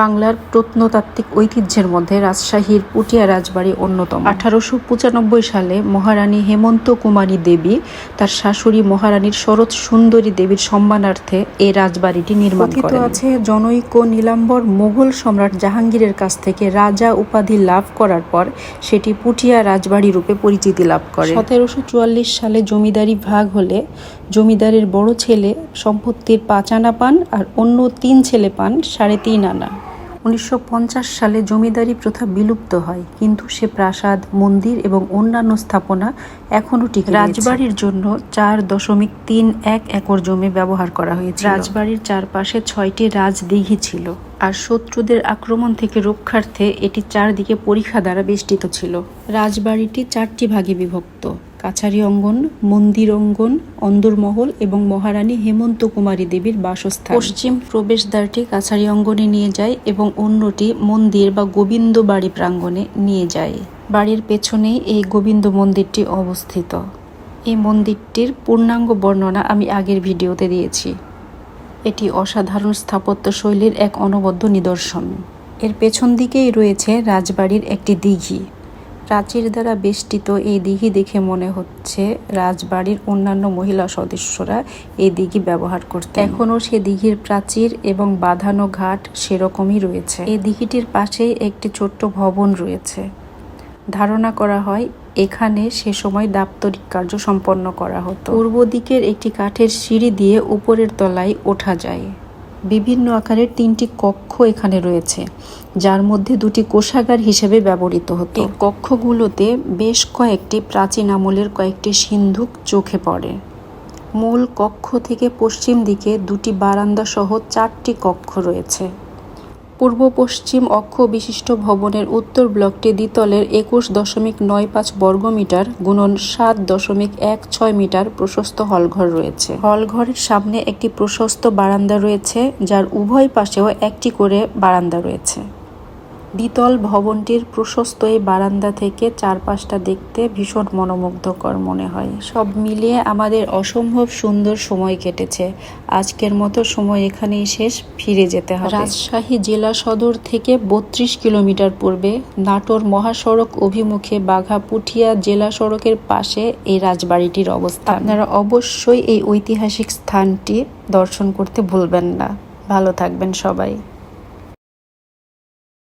বাংলার প্রত্নতাত্ত্বিক ঐতিহ্যের মধ্যে রাজশাহীর পুটিয়া রাজবাড়ি অন্যতম। আঠারোশো পঁচানব্বই সালে মহারানী হেমন্ত কুমারী দেবী তার শাশুড়ি মহারানীর শরৎ সুন্দরী দেবীর সম্মানার্থে এই রাজবাড়িটি নির্মাণ করেন। আছে জনৈক নীলাম্বর মোগল সম্রাট জাহাঙ্গীরের কাছ থেকে রাজা উপাধি লাভ করার পর সেটি পুটিয়া রাজবাড়ি রূপে পরিচিতি লাভ করে। সতেরোশো চুয়াল্লিশ সালে জমিদারি ভাগ হলে জমিদারের বড় ছেলে সম্পত্তির পাঁচ আনা পান আর অন্য তিন ছেলে পান সাড়ে তিন আনা। উনিশশো পঞ্চাশ সালে জমিদারি প্রথা বিলুপ্ত হয় কিন্তু সে প্রাসাদ মন্দির এবং অন্যান্য স্থাপনা এখনও টিকে রাজবাড়ির জন্য চার দশমিক তিন এক একর জমি ব্যবহার করা হয়েছে রাজবাড়ির চারপাশে ছয়টি রাজদিঘি ছিল আর শত্রুদের আক্রমণ থেকে রক্ষার্থে এটি চারদিকে পরীক্ষা দ্বারা বেষ্টিত ছিল। রাজবাড়িটি চারটি ভাগে বিভক্ত। কাছারি অঙ্গন, মন্দির অঙ্গন, অন্দরমহল এবং মহারানী হেমন্ত কুমারী দেবীর বাসস্থান। পশ্চিম প্রবেশদ্বারটি কাছারি অঙ্গনে নিয়ে যায় এবং অন্যটি মন্দির বা গোবিন্দ বাড়ি প্রাঙ্গণে নিয়ে যায়। বাড়ির পেছনেই এই গোবিন্দ মন্দিরটি অবস্থিত। এই মন্দিরটির পূর্ণাঙ্গ বর্ণনা আমি আগের ভিডিওতে দিয়েছি। এটি অসাধারণ স্থাপত্য শৈলীর এক অনবদ্য নিদর্শন। এর পেছন দিকেই রয়েছে রাজবাড়ির একটি দিঘি। প্রাচীর দ্বারা বেষ্টিত এই দিঘি দেখে মনে হচ্ছে রাজবাড়ির অন্যান্য মহিলা সদস্যরা এই দিঘি ব্যবহার করতে এখনও সে দিঘির প্রাচীর এবং বাঁধানো ঘাট সেরকমই রয়েছে। এই দিঘিটির পাশেই একটি ছোট্ট ভবন রয়েছে। ধারণা করা হয় এখানে সে সময় দাপ্তরিক কার্য সম্পন্ন করা হতো। পূর্ব দিকের একটি কাঠের সিঁড়ি দিয়ে উপরের তলায় ওঠা যায়। বিভিন্ন আকারের তিনটি কক্ষ এখানে রয়েছে, যার মধ্যে দুটি কোষাগার হিসেবে ব্যবহৃত হতো। কক্ষগুলোতে বেশ কয়েকটি প্রাচীন আমলের কয়েকটি সিন্ধুক চোখে পড়ে। মূল কক্ষ থেকে পশ্চিম দিকে দুটি বারান্দা সহ চারটি কক্ষ রয়েছে। পূর্ব পশ্চিম অক্ষ বিশিষ্ট ভবনের উত্তর ব্লকটি দ্বিতলের একুশ দশমিক নয় পাঁচ বর্গমিটার গুণন সাত দশমিক এক ছয় মিটার প্রশস্ত হলঘর রয়েছে। হলঘরের সামনে একটি প্রশস্ত বারান্দা রয়েছে, যার উভয় পাশেও একটি করে বারান্দা রয়েছে। দ্বিতল ভবনটির প্রশস্ত এই বারান্দা থেকে চারপাশটা দেখতে ভীষণ মনোমুগ্ধকর মনে হয়। সব মিলিয়ে আমাদের অসম্ভব সুন্দর সময় কেটেছে। আজকের মতো সময় এখানেই শেষ ফিরে যেতে হবে। রাজশাহী জেলা সদর থেকে বত্রিশ কিলোমিটার পূর্বে নাটোর মহাসড়ক অভিমুখে বাঘাপুঠিয়া জেলা সড়কের পাশে এই রাজবাড়িটির অবস্থান। আপনারা অবশ্যই এই ঐতিহাসিক স্থানটি দর্শন করতে ভুলবেন না। ভালো থাকবেন সবাই।